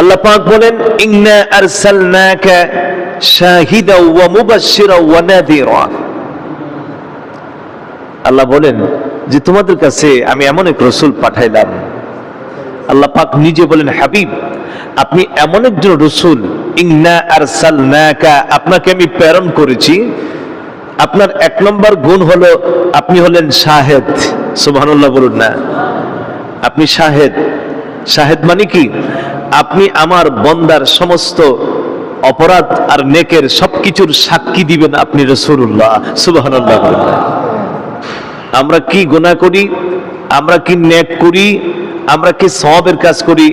আল্লাহ পাক বলেন, ইন্না আরসালনাকা শাহিদা ওয়া মুবাশশিরা ওয়া নাযীরা। আল্লাহ বলেন যে তোমাদের কাছে আমি এমন এক রসুল পাঠাইলাম। আল্লাহ পাক নিজে বলেন, হাবিব, আপনি এমন একজন রসুল ইংনা ইন্না আরসালনাকা, আপনাকে আমি প্রেরণ করেছি। আপনার এক নম্বর গুণ হলো আপনি হলেন শাহেদ। সুবহানাল্লাহ বলুন না। আপনি শাহেদ। শাহেদ মানে কি? আপনি আমার বন্দার সমস্ত অপরাধ আর নেকের সবকিছুর সাক্ষী দিবেন আপনি রসুল্লাহ না আমরা কি গুনাহ করি? আমরা কি নেক করি? আমরা কি সবের কাজ করি?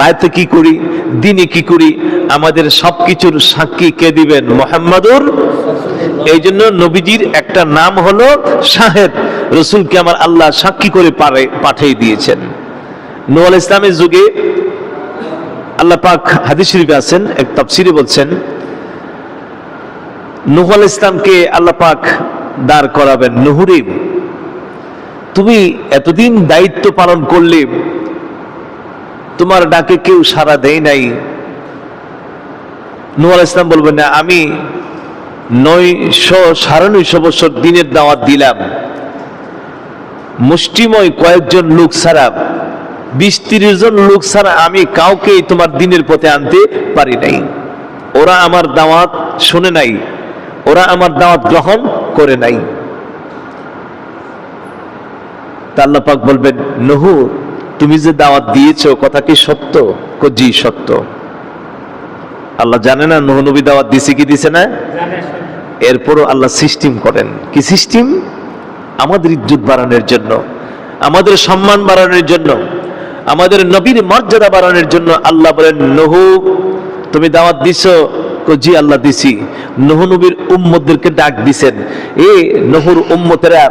রায়তে কি করি? দিনে কি করি? আমাদের সবকিছুর সাক্ষী কে দিবেন? মোহাম্মদুর এই জন্য নবীজির একটা নাম হলো শাহেদ। রসুলকে আমার আল্লাহ সাক্ষী করে পাঠিয়ে দিয়েছেন। নোয়াল ইসলামের যুগে আল্লাহ পাক হাদিস শরীফে আছেন, এক তাফসিরে বলছেন, নুহ আল ইসলামকে আল্লাহ পাক দাঁড় করাবেন নুহুরিম তুমি এতদিন দায়িত্ব পালন করলে, তোমার ডাকে কেউ সারা দেয় নাই। নুয়াল ইসলাম বলবেন, না, আমি নয়শো, সাড়ে নয়শো বছর দিনের দাওয়াত দিলাম। মুষ্টিময় কয়েকজন লোক ছাড়া বিশ তিরিশ জন লোক ছাড়া আমি কাউকে তোমার দিনের পথে আনতে পারি নাই। ওরা আমার দাওয়াত শুনে নাই। ওরা আমার দাওয়াত গ্রহণ করে নাই। পাক বলবেন নহু তুমি যে দাওয়াত দিয়েছ কথা কি সত্য? কো জি সত্য। আল্লাহ জানে না নহু নবী দাওয়াত দিছে কি দিছে না? এরপরও আল্লাহ সিস্টেম করেন। কি সিস্টেম? আমাদের ইজ্জত বাড়ানোর জন্য আমাদের সম্মান বাড়ানোর জন্য। আমাদের নবীর মর্যাদা বাড়ানোর জন্য আল্লাহ বলেন, নহু, তুমি দাওয়াত দিছো? জি, আল্লাহ দিছি। নহু নবীর উম্মতদেরকে ডাক দিছেন। এ নহুর উম্মতেরা,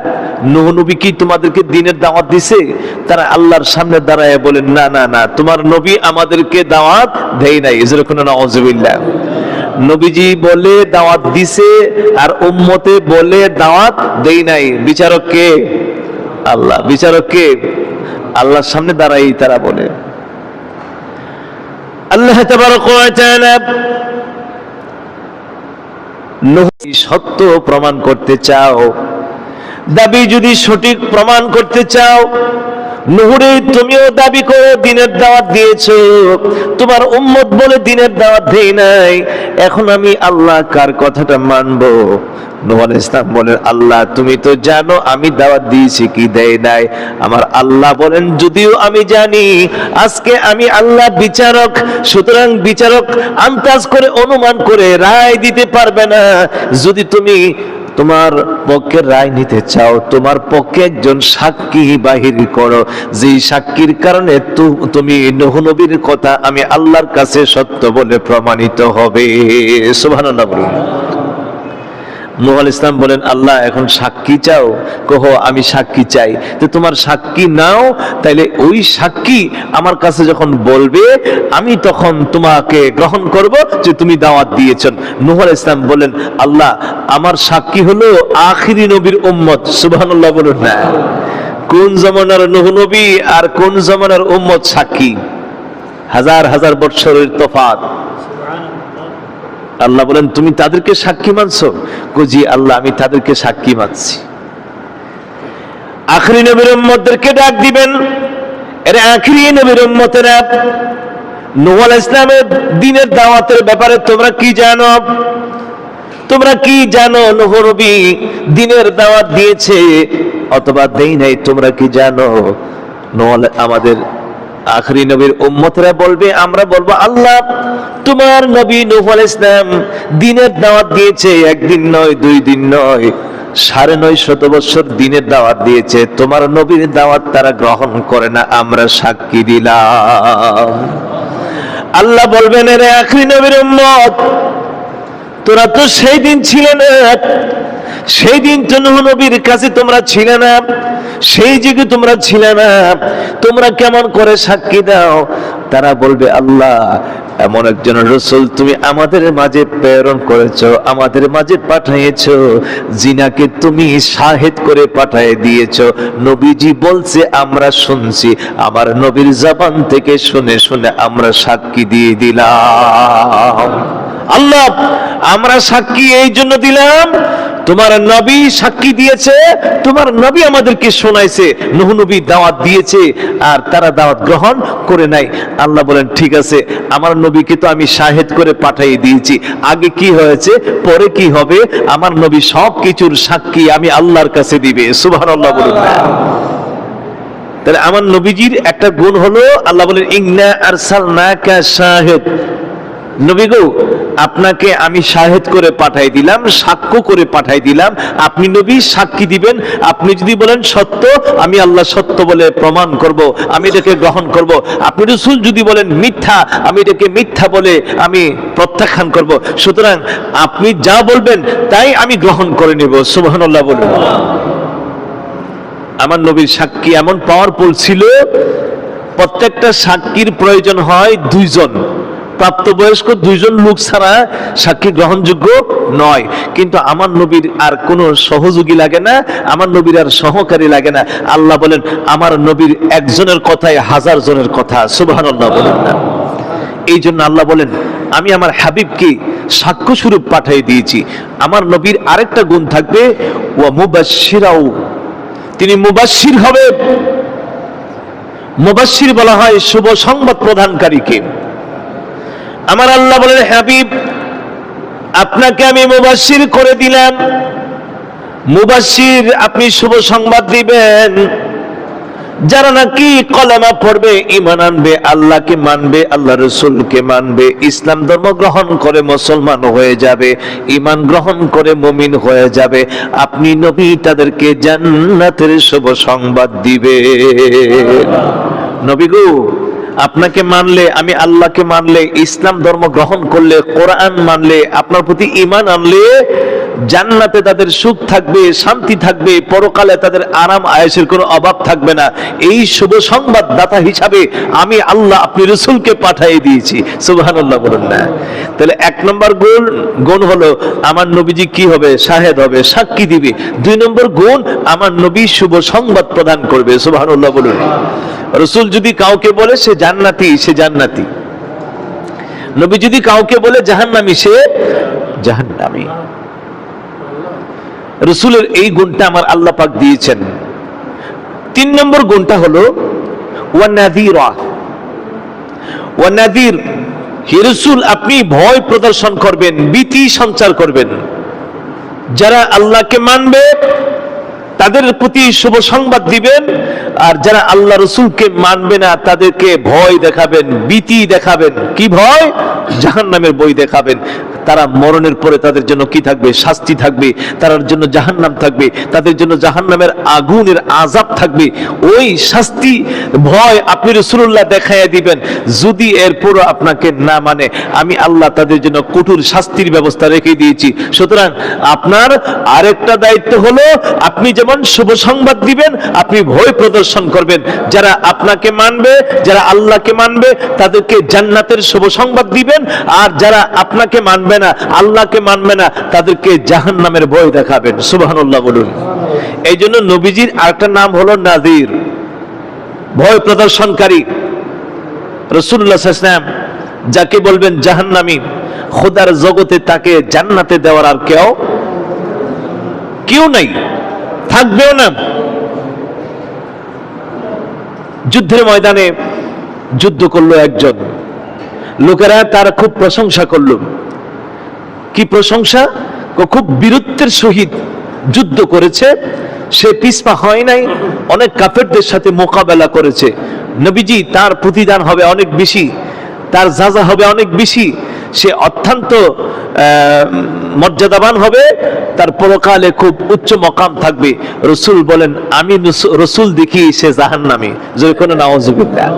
নহু নবী কি তোমাদেরকে দিনের দাওয়াত দিছে? তারা আল্লাহর সামনে দাঁড়ায় বলেন না না না, তোমার নবী আমাদেরকে দাওয়াত দেয় নাই। যেরকম না অজবিল্লা নবীজি বলে, দাওয়াত দিছে আর উম্মতে বলে দাওয়াত দেই নাই। বিচারক কে? আল্লাহ। বিচারক কে? আল্লাহর সামনে দাঁড়াই তারা বলে। আল্লাহ সত্য প্রমাণ করতে চাও। দাবি যদি সঠিক প্রমাণ করতে চাও নুহুরে, তুমিও দাবি করে, দিনের দাওয়াত দিয়েছ। তোমার উম্মত বলে দিনের দাওয়াত দেই নাই। এখন আমি আল্লাহ কার কথাটা মানবো? নূহ ইসলাম বলেন, আল্লাহ, তুমি তো জানো, আমি দাওয়াত দিয়েছি, কি দেয় নাই? আমার আল্লাহ বলেন, যদিও আমি জানি, আজকে আমি আল্লাহ বিচারক, সুতরাং বিচারক আন্দাজ করে অনুমান করে রায় দিতে পারবে না। যদি তুমি তোমার পক্ষের রায় নিতে চাও, তোমার পক্ষে একজন সাক্ষী বাহির করো। যেই সাক্ষীর কারণে তুমি নহনবীর কথা আমি আল্লাহর কাছে সত্য বলে প্রমাণিত হবে। সুবহানাল্লাহ আলাইহিস ইসলাম বলেন, আল্লাহ, এখন সাক্ষী চাও? কহ, আমি সাক্ষী চাই। তো তোমার সাক্ষী নাও, তাইলে ওই সাক্ষী আমার কাছে যখন বলবে, আমি তখন তোমাকে গ্রহণ করব যে তুমি দাওয়াত দিয়েছেন। নূহ আলাইহিস ইসলাম বলেন, আল্লাহ, আমার সাক্ষী হলো আখিরি নবীর উম্মত। সুবহানাল্লাহ বলুন, না। কোন জমানার নূহ নবী আর কোন জমানার উম্মত সাক্ষী? হাজার হাজার বৎসরের তফাত আল্লাহ বলেন, তুমি তাদেরকে সাক্ষী মানছো? জি, আল্লাহ, আমি তাদেরকে সাক্ষী মানছি। আখরি নবীর উম্মতদেরকে ডাক দিবেন। এর আখরি নবীর উম্মতেরা। নূহ আলাইহিস ইসলামের দিনের দাওয়াতের ব্যাপারে তোমরা কি জানো? তোমরা কি জানো নূহ নবী দিনের দাওয়াত দিয়েছে? অথবা দেই নাই, তোমরা কি জানো? আলাই- আমাদের আখরি নবীর উম্মতরা বলবে, আমরা বলব, আল্লাহ, তোমার নবী নূহ ইসলাম দিনের দাওয়াত দিয়েছে, একদিন নয়, দুই দিন নয়, সাড়ে নয় শত বছর দিনের দাওয়াত দিয়েছে, তোমার নবীর দাওয়াত তারা গ্রহণ করে না, আমরা সাক্ষী দিলাম। আল্লাহ বলবেন রে আখরি নবীর উম্মত, তোরা তো সেই দিন ছিলে না, সেই দিন তো নবীর কাছে তোমরা ছিলে না, সেই যুগে তোমরা ছিলে না তোমরা কেমন করে সাক্ষী দাও? তারা বলবে, আল্লাহ, এমন একজন রসুল তুমি আমাদের মাঝে প্রেরণ করেছ, আমাদের মাঝে পাঠাইয়েছো জিনাকে তুমি শাহেদ করে পাঠিয়ে দিয়েছ। নবীজি বলছে, আমরা শুনছি, আমার নবীর জবান থেকে শুনে শুনে আমরা সাক্ষী দিয়ে দিলাম। আল্লাহ, আমরা সাক্ষী এই জন্য দিলাম তোমার নবী সাক্ষী দিয়েছে, তোমার নবী আমাদেরকে শোনাইছে, নূহ নবী দাওয়াত দিয়েছে, আর তারা দাওয়াত গ্রহণ করে নাই। আল্লাহ বলেন, ঠিক আছে, আমার নবীকে তো আমি শাহেদ করে পাঠিয়ে দিয়েছি। আগে কি হয়েছে? পরে কি হবে? আমার নবী সব কিছুর সাক্ষী আমি আল্লাহর কাছে দিবে। সুবহানাল্লাহ বলুন। না তাহলে আমার নবীজির একটা গুণ হলো, আল্লাহ বলেন, ইন্না আরসালনাকা শাহিদ। নবী গো, আপনাকে আমি শাহেদ করে পাঠাই দিলাম, সাক্ষ্য করে পাঠাই দিলাম। আপনি নবী, সাক্ষী দিবেন। আপনি যদি বলেন সত্য, আমি আল্লাহ সত্য বলে প্রমাণ করব, আমি এটাকে গ্রহণ করব। আপনি রসুল যদি বলেন মিথ্যা, আমি এটাকে মিথ্যা বলে আমি প্রত্যাখ্যান করব। সুতরাং আপনি যা বলবেন, তাই আমি গ্রহণ করে নেব। সুবহানাল্লাহ বলুন। আমার নবীর সাক্ষী এমন পাওয়ারফুল ছিল, প্রত্যেকটা সাক্ষীর প্রয়োজন হয় দুইজন। প্রাপ্তবয়স্ক দুইজন লোক ছাড়া সাক্ষী গ্রহণযোগ্য নয়। কিন্তু আমার নবীর আর কোনো সহযোগী লাগে না, আমার নবীর আর সহকারী লাগে না। আল্লাহ বলেন, আমার নবীর একজনের কথায় হাজার জনের কথা। সুবহানাল্লাহ বলেন না। এই জন্য আল্লাহ বলেন, আমি আমার হাবিবকে সাক্ষ্য স্বরূপ পাঠিয়ে দিয়েছি। আমার নবীর আরেকটা গুণ থাকবে ও মুবাশিরাও তিনি মুবাশির হবে মুবাশির বলা হয় শুভ সংবাদ প্রদানকারীকে। আমার আল্লাহ বলেন, হাবিব, আপনাকে আমি মুবাশির করে দিলাম। মুবাশির আপনি শুভ সংবাদ দিবেন। যারা নাকি কলেমা পড়বে ইমান আনবে, আল্লাহকে মানবে, আল্লাহ রসুলকে মানবে, ইসলাম ধর্ম গ্রহণ করে মুসলমান হয়ে যাবে ইমান গ্রহণ করে মমিন হয়ে যাবে, আপনি নবী তাদেরকে জান্নাতের শুভ সংবাদ দিবে নবী গো আপনাকে মানলে, আমি আল্লাহকে মানলে, ইসলাম ধর্ম গ্রহণ করলে, কোরআন মানলে, আপনার প্রতি ইমান আনলে জান্নাতে তাদের সুখ থাকবে, শান্তি থাকবে, পরকালে তাদের আরাম আয়েসের কোনো অভাব থাকবে না। এই শুভ সংবাদ দাতা হিসাবে আমি আল্লাহ আপনি রসুলকে পাঠিয়ে দিয়েছি। সুবহানাল্লাহ বলুন না। তাহলে এক নম্বর গুণ গুণ হলো আমার নবীজি কি হবে? শাহেদ হবে, সাক্ষী দিবে। দুই নম্বর গুণ, আমার নবী শুভ সংবাদ প্রদান করবে। সুবহানাল্লাহ বলুন। রসুল যদি কাউকে বলে সে জান্নাতি সে জান্নাতি। নবী যদি কাউকে বলে জাহান্নামি, সে জাহান্নামী। রসুলের এই গুণটা আমার আল্লাহ পাক দিয়েছেন। তিন নম্বর গুণটা হলো ওয়ানাদির আপনি ভয় প্রদর্শন করবেন, ভীতি সঞ্চার করবেন। যারা আল্লাহকে মানবে তাদের প্রতি শুভ সংবাদ দিবেন, আর যারা আল্লাহ রসুলকে মানবে না, তাদেরকে ভয় দেখাবেন, ভীতি দেখাবেন। কি ভয়? জাহান নামের বই দেখাবেন। তারা মরণের পরে তাদের জন্য কি থাকবে? শাস্তি থাকবে। তার জন্য জাহান্নাম থাকবে। তাদের জন্য জাহান্নামের আগুনের আজাব থাকবে। ওই শাস্তি, ভয় আপনি রসুল্লাহ দেখাইয়া দিবেন। যদি এরপরও আপনাকে না মানে আমি আল্লাহ তাদের জন্য কঠোর শাস্তির ব্যবস্থা রেখে দিয়েছি। সুতরাং আপনার আরেকটা দায়িত্ব হলো, আপনি যেমন শুভ সংবাদ দিবেন, আপনি ভয় প্রদর্শন করবেন। যারা আপনাকে মানবে, যারা আল্লাহকে মানবে, তাদেরকে জান্নাতের শুভ সংবাদ দিবেন। আর যারা আপনাকে মানবে না, আল্লাহকে মানবে না, তাদেরকে জাহান নামের ভয় দেখাবেন। সুবহানাল্লাহ বলুন। এই জন্য নবীজির আরেকটা নাম হলো নাজির। ভয় প্রদর্শনকারী। রসুল্লাহ ইসলাম যাকে বলবেন জাহান্নামী, খোদার জগতে তাকে জান্নাতে দেওয়ার আর কেউ কেউ নাই। থাকবেও না। যুদ্ধের ময়দানে যুদ্ধ করল একজন। লোকেরা তার খুব প্রশংসা করল। কি প্রশংসা? খুব বীরত্বের সহিত যুদ্ধ করেছে। সে পিসপা হয় নাই, অনেক কাফেরদের সাথে মোকাবেলা করেছে। নবীজি তার প্রতিদান হবে অনেক বেশি। তার যাজা হবে অনেক বেশি। সে অত্যন্ত মর্যাদাবান হবে। তার পরকালে খুব উচ্চ মকাম থাকবে। রসুল বলেন, আমি রসুল দেখি সে জাহান্নামী। যদি কোনো নাওজুবিল্লাহ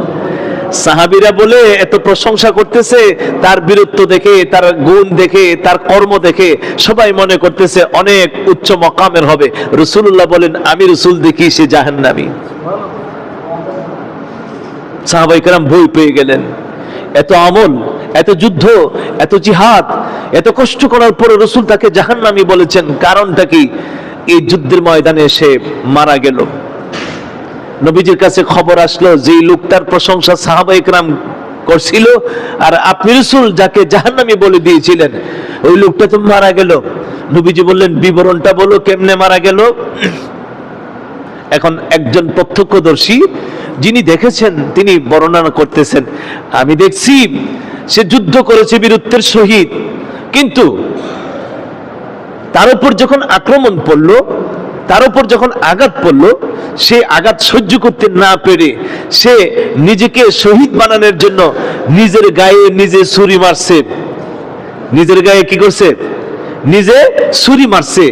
সাহাবিরা বলে, এত প্রশংসা করতেছে, তার বীরত্ব দেখে, তার গুণ দেখে, তার কর্ম দেখে, সবাই মনে করতেছে অনেক উচ্চ মকামের হবে। রসুল্লাহ বলেন, আমি রসুল দেখি সে জাহান্নামী। সাহাবাইকার বই পেয়ে গেলেন। এত আমল, এত যুদ্ধ, এত জিহাদ, এত কষ্ট করার পরে রসুল তাকে জাহান্নামী বলেছেন। কারণটা কি? এই যুদ্ধের ময়দানে এসে মারা গেল। নবীজির কাছে খবর আসলো যে লোকটার প্রশংসা সাহাবা ইকরাম করছিল আর আপনি রসুল যাকে জাহান্নামী বলে দিয়েছিলেন, ওই লোকটা তো মারা গেল। নবীজি বললেন, বিবরণটা বলো, কেমনে মারা গেল? এখন একজন প্রত্যক্ষদর্শী যিনি দেখেছেন, তিনি বর্ণনা করতেছেন, আমি দেখছি সে যুদ্ধ করেছে বীরত্বের সহিত, কিন্তু তার উপর যখন আক্রমণ পড়ল, তার উপর যখন আঘাত পড়ল, সে আঘাত সহ্য করতে না পেরে সে নিজেকে শহীদ বানানোর জন্য নিজের গায়ে নিজে ছুরি মারছে। নিজের গায়ে কি করছে? নিজে ছুরি মারছে।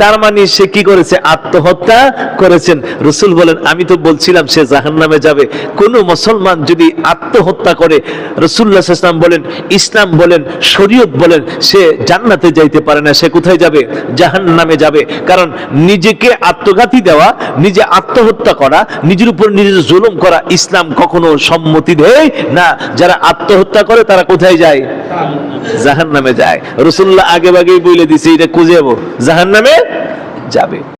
তার মানে সে কি করেছে? আত্মহত্যা করেছেন। রসুল বলেন, আমি তো বলছিলাম সে জাহান নামে যাবে। কোন মুসলমান যদি আত্মহত্যা করে, রসুল্লাহ ইসলাম বলেন ইসলাম বলেন, শরীয়ত বলেন, সে জান্নাতে যাইতে পারে না, সে কোথায় যাবে? জাহান নামে যাবে। কারণ নিজেকে আত্মঘাতী দেওয়া, নিজে আত্মহত্যা করা, নিজের উপর নিজের জুলুম করা ইসলাম কখনো সম্মতি দেয় না। যারা আত্মহত্যা করে, তারা কোথায় যায়? জাহান নামে যায়। রসুল্লাহ আগে আগেই বলে দিছে, এটা খুঁজে যাব জাহান নামে যাবে।